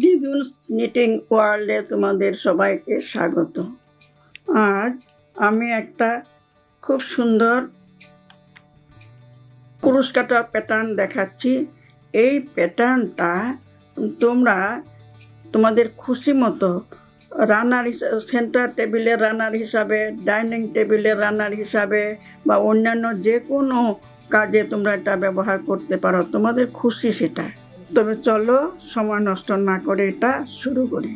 দিদুন নিটিং ওয়ার্ল্ডে তোমাদের সবাইকে স্বাগত। আজ আমি একটা খুব সুন্দর কুরুশ কাটা প্যাটার্ন দেখাচ্ছি। এই প্যাটার্নটা তোমরা তোমাদের খুশি মতো রানার সেন্টার টেবিলের রানার হিসাবে ডাইনিং টেবিলের রানার হিসাবে বা অন্যান্য যে কোনো কাজে তোমরা এটা ব্যবহার করতে পারো। তোমাদের খুশি সেটা। তবে চলো, সময় নষ্ট না করে এটা শুরু করি।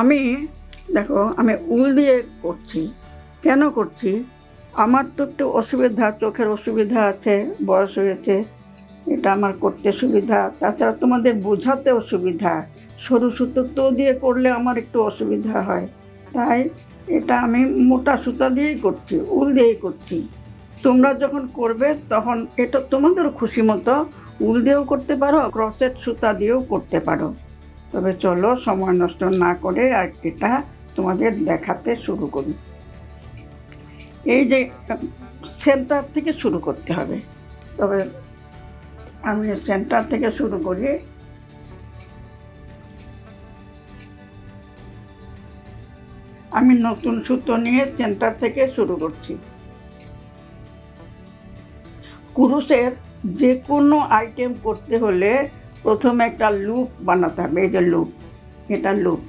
আমি, দেখো, আমি উল দিয়ে করছি। কেন করছি? আমার তো একটু অসুবিধা, চোখের অসুবিধা আছে, বয়স হয়েছে, এটা আমার করতে সুবিধা। তাছাড়া তোমাদের বোঝাতে অসুবিধা, সরু সুতো তো দিয়ে করলে আমার একটু অসুবিধা হয়। তাই এটা আমি মোটা সুতা দিয়েই করছি, উল দিয়েই করছি। তোমরা যখন করবে তখন এটা তোমাদের খুশি মতো উল দিয়েও করতে পারো ক্রসেট সুতা দিয়েও করতে পারো। তবে চলো, সময় নষ্ট না করে আর এটা তোমাদের দেখাতে শুরু করি। এই যে, সেন্টার থেকে শুরু করতে হবে। তবে আমি সেন্টার থেকে শুরু করি। আমি নতুন সুতো নিয়ে সেন্টার থেকে শুরু করছি। কুরুশের যে কোনো আইটেম করতে হলে প্রথমে একটা লুপ বানাতে হবে, এই যে লুপ এটা লুপ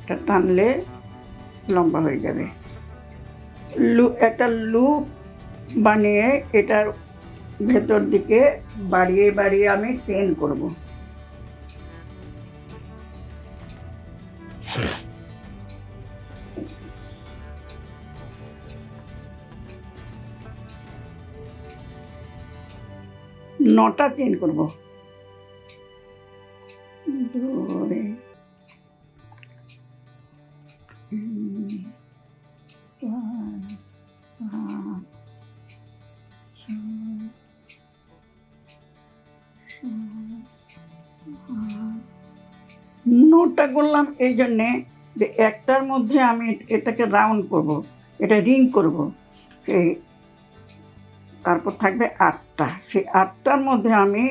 এটা টানলে লম্বা হয়ে যাবে। লু, একটা লুপ বানিয়ে এটার ভেতর দিকে বাড়িয়ে বাড়িয়ে আমি চেন করব। নটা চেন করব। নটা করলাম এই জন্যে যে একটার মধ্যে আমি এটাকে রাউন্ড করব, এটা রিং করব সেই তারপর থাকবে আটটা। সেই আটটার মধ্যে আমি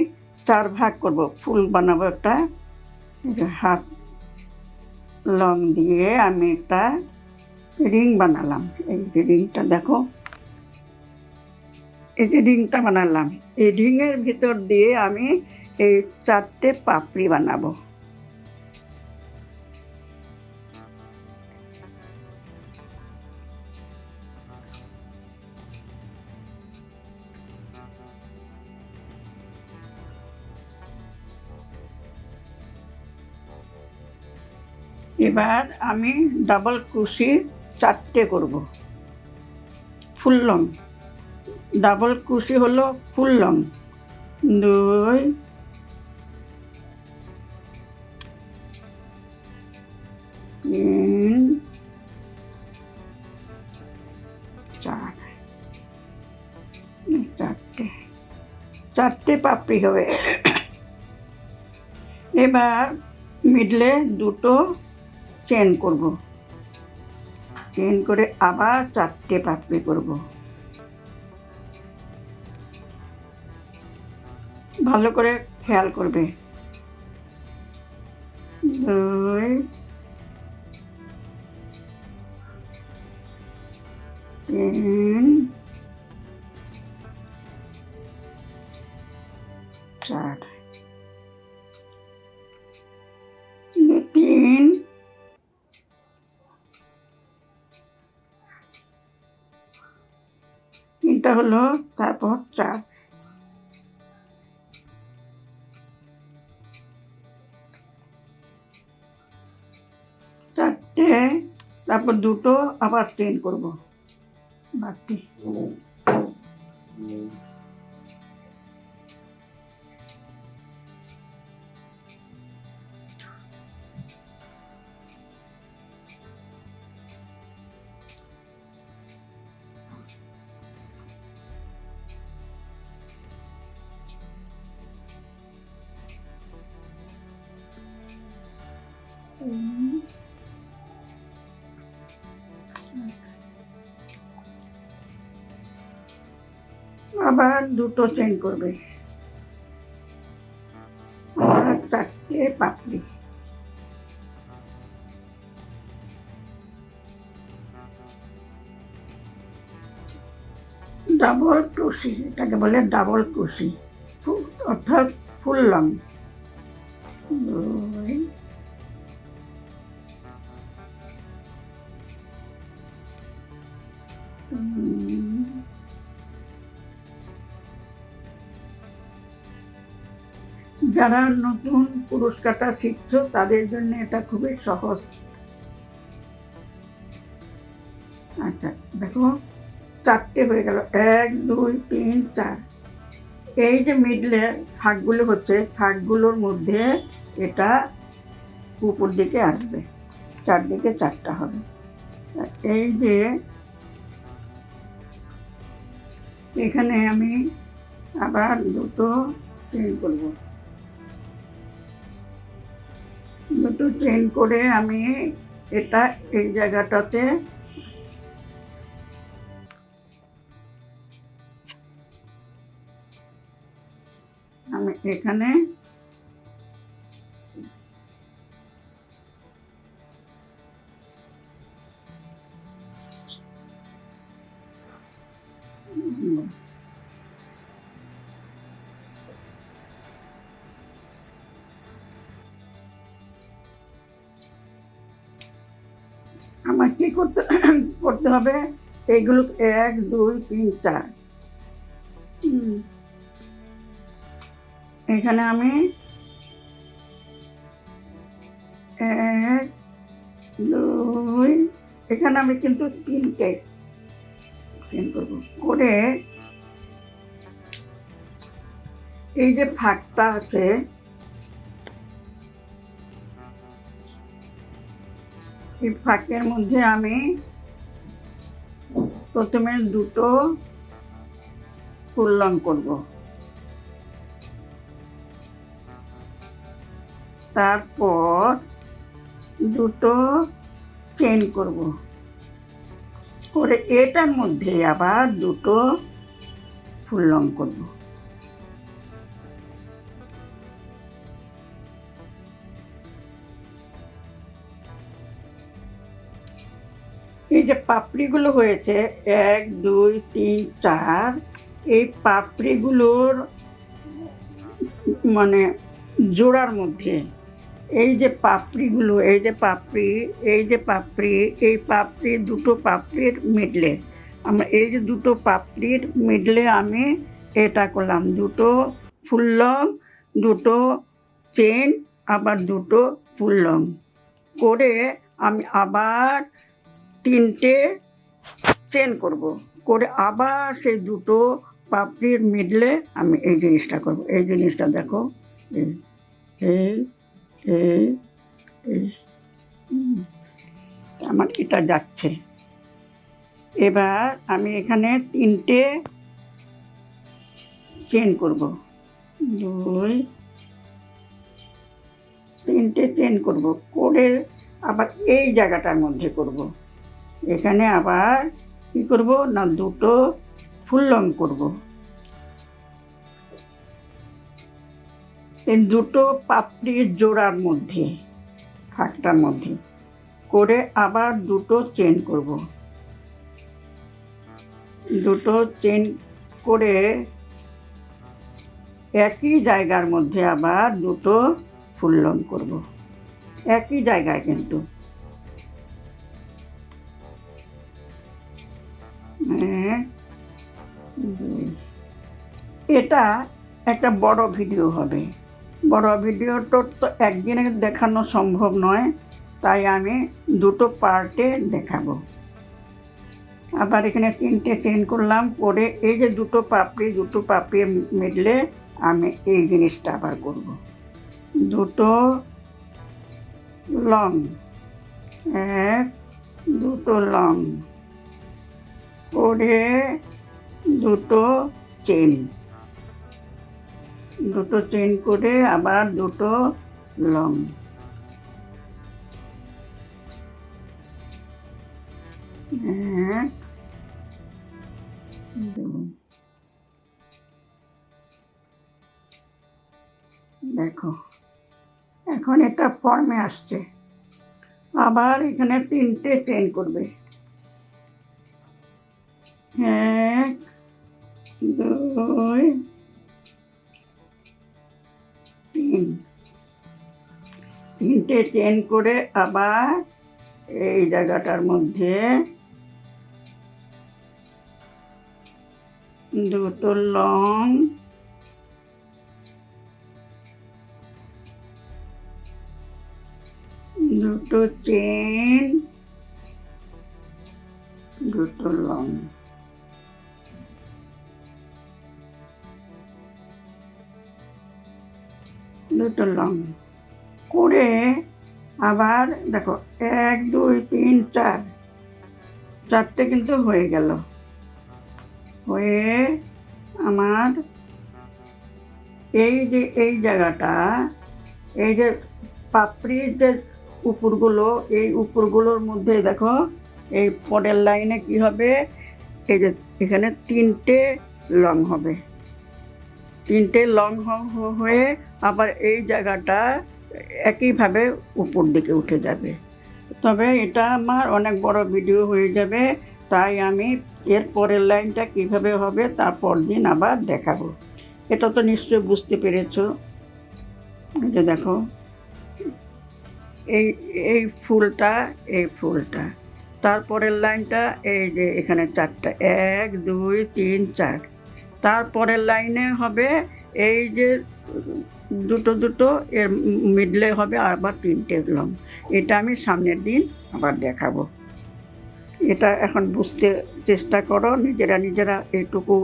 চার ভাগ করব। ফুল বানাবো একটা হাত লং দিয়ে আমি একটা রিং বানালাম। এই যে রিংটা দেখো। এই যে রিংটা বানালাম। এই রিংয়ের ভিতর দিয়ে আমি এই চারটে পাপড়ি বানাবো। এবার আমি ডাবল ক্রুশি চারটে করব। ফুল লং ডাবল ক্রুশি হলো ফুল লং দুই, তিন, চার। চারটে। চারটে পাপড়ি হবে। এবার মিডলে দুটো চেন করব। চেন করে আবার চারটে পাপড়ি করব। ভালো করে খেয়াল করবে। দুই তিন হলো তারপর চার চারটে তারপর দুটো আবার ট্রেন করব। বাকি। আবার দুটো চেন করবে। আবার চারটে পাপড়ি। ডাবল ক্রুশি, এটাকে বলে ডাবল ক্রুশি। অর্থাৎ ফুল লং। দুই যারা নতুন পুরস্কারটা শিখছ, তাদের জন্য এটা খুবই সহজ। আচ্ছা দেখো, চারটে হয়ে গেল। এক, দুই, তিন, চার। এই যে মিডলে ফাঁকগুলো হচ্ছে ফাঁকগুলোর মধ্যে এটা উপর দিকে আসবে। চারদিকে চারটা হবে। এই যে এখানে আমি আবার দুটো চেন করব। দুটো ট্রেন করে আমি এটা এই জায়গাটাতে আমি এখানে করতে হবে। এইগুলো এক, দুই, তিন, চার। এখানে আমি এক, দুই, এখানে আমি কিন্তু তিনটে করব। করে এই যে ফাঁকটা আছে এই ফাঁকের মধ্যে আমি প্রথমে দুটো ফুল রং করব। তারপর দুটো চেন করব। করে এটার মধ্যে আবার দুটো ফুল করব। এই যে পাপড়িগুলো হয়েছে, এক, দুই, তিন, চার, এই পাপড়িগুলোর মানে জোড়ার মধ্যে, এই যে পাপড়িগুলো, এই যে পাপড়ি, এই যে পাপড়ি, এই পাপড়ি দুটো পাপড়ির মিডলে, আমরা এই যে দুটো পাপড়ির মিডলে আমি এটা করলাম, দুটো ফুল লং দুটো চেন, আবার দুটো ফুল লং করে আমি আবার তিনটে চেন করব। করে আবার সেই দুটো পাপড়ির মিডলে আমি এই জিনিসটা করব। এই জিনিসটা দেখো, এই এই এই আমার এটা যাচ্ছে। এবার আমি এখানে তিনটে চেন করব। দুই, তিনটে চেন করব। করে আবার এই জায়গাটার মধ্যে করব। এখানে আবার কি করব? না, দুটো ফুল লং করব। এই দুটো পাপড়ির জোড়ার মধ্যে ফাঁকটার মধ্যে করে আবার দুটো চেন করব। দুটো চেন করে একই জায়গার মধ্যে আবার দুটো ফুল লং করব। একই জায়গায় কিন্তু। দুই। এটা একটা বড় ভিডিও হবে। বড় ভিডিওটা তো একদিনে দেখানো সম্ভব নয়, তাই আমি দুটো পার্টে দেখাবো। আবার এখানে তিনটে চেন করলাম, করে এই যে দুটো পাপড়ি দুটো পাপড়ি মিডলে আমি এই জিনিসটা আবার করব। দুটো লং, এক, দুটো লং। করে দুটো চেন। দুটো চেন করে আবার দুটো লং। হ্যাঁ। দেখো, এখন এটা ফর্মে আসছে। আবার এখানে তিনটে চেন করবে। এক, দুই, তিন। তিনটে চেন করে আবার এই জায়গাটার মধ্যে দুটো লং দুটো চেন দুটো লং দুটো লং করে আবার দেখো, এক, দুই, তিন, চার। চারটে কিন্তু হয়ে গেল। হয়ে আমার এই যে, এই জায়গাটা, এই যে পাপড়ির যে উপরগুলো, এই উপরগুলোর মধ্যে দেখো, এই পরের লাইনে কি হবে? এই যে, এখানে তিনটে লং হবে। তিনটে লং হয়ে আবার এই জায়গাটা একইভাবে উপর দিকে উঠে যাবে। তবে এটা আমার অনেক বড় ভিডিও হয়ে যাবে, তাই আমি এর পরের লাইনটা কীভাবে হবে তারপর দিন আবার দেখাবো। এটা তো নিশ্চয়ই বুঝতে পেরেছ। যে দেখো, এই এই ফুলটা এই ফুলটা। তারপরের লাইনটা এই যে এখানে চারটা, এক, দুই, তিন, চার। তারপরের লাইনে হবে এই যে দুটো দুটো, এর মিডলে হবে আবার তিনটে লং। এটা আমি সামনের দিন আবার দেখাবো। এটা এখন বুঝতে চেষ্টা করো, নিজেরা নিজেরা এইটুকু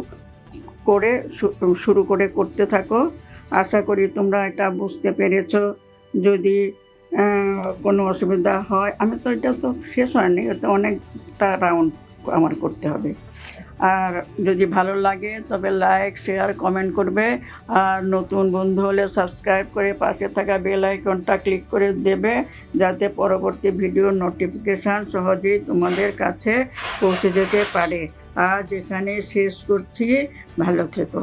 করে শুরু করে করতে থাকো। আশা করি তোমরা এটা বুঝতে পেরেছ। যদি কোনো অসুবিধা হয়, আমি তো এটা তো শেষ হয়নি, এটা অনেকটা রাউন্ড। আমার করতে হবে। আর যদি ভালো লাগে, তবে লাইক শেয়ার কমেন্ট করবে। আর নতুন বন্ধু হলে সাবস্ক্রাইব করে পাশে থাকা বেল আইকনটা ক্লিক করে দেবে, যাতে পরবর্তী ভিডিওর নোটিফিকেশান সহজেই তোমাদের কাছে পৌঁছে যেতে পারে। আজ এখানে শেষ করছি। ভালো থেকো।